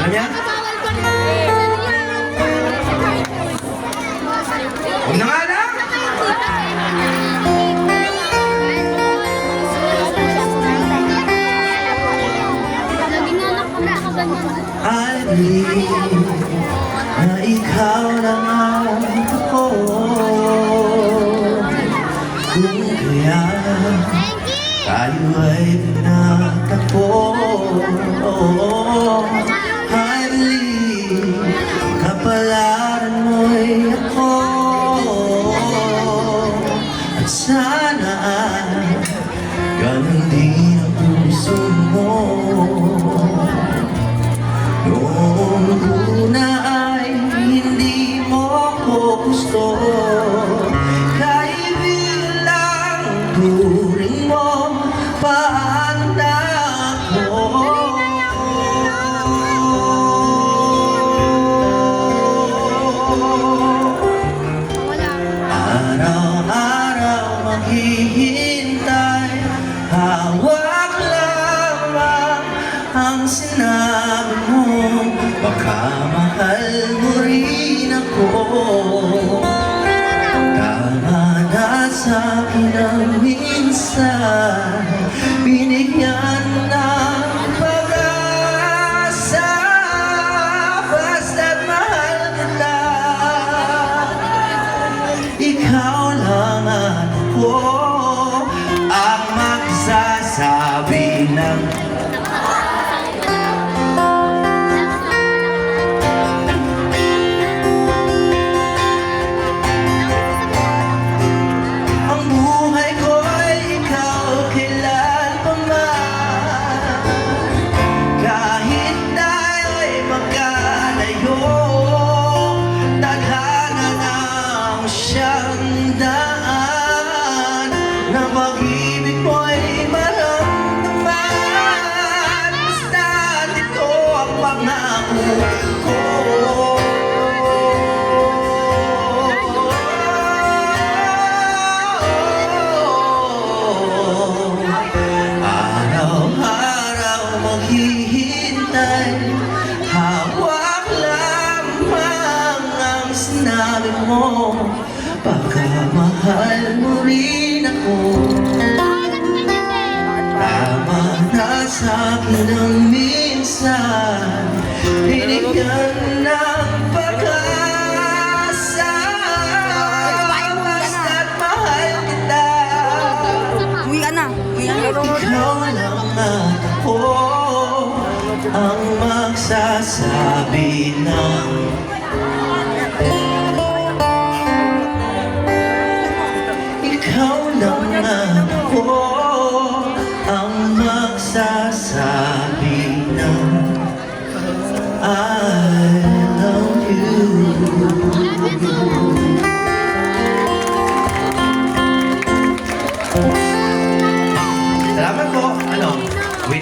Alam niya? Huwag na nga lang! I believe na ikaw lang ang ako Kung kaya tayo ay pinagtagpo kapalaran mo'y ako. At sana ganun din ang puso mo sinabi mo Baka mahal mo rin ako. Tama na sa akin ang minsan Binigyan ng pag-asa. Basta't mahal kita ikaw lang at ako ang magsasabi ng maghihintay Hawak lamang ang sinabi mo. Baka mahal mo rin ako. Tama na sa akin ang minsan. Binigyan ng pag-asa. Basta't mahal kita. Uwi ka na. Uwi ka na. ikaw lang at ako ang magsasabi ng Ikaw lang ako. Ang magsasabi ng I love you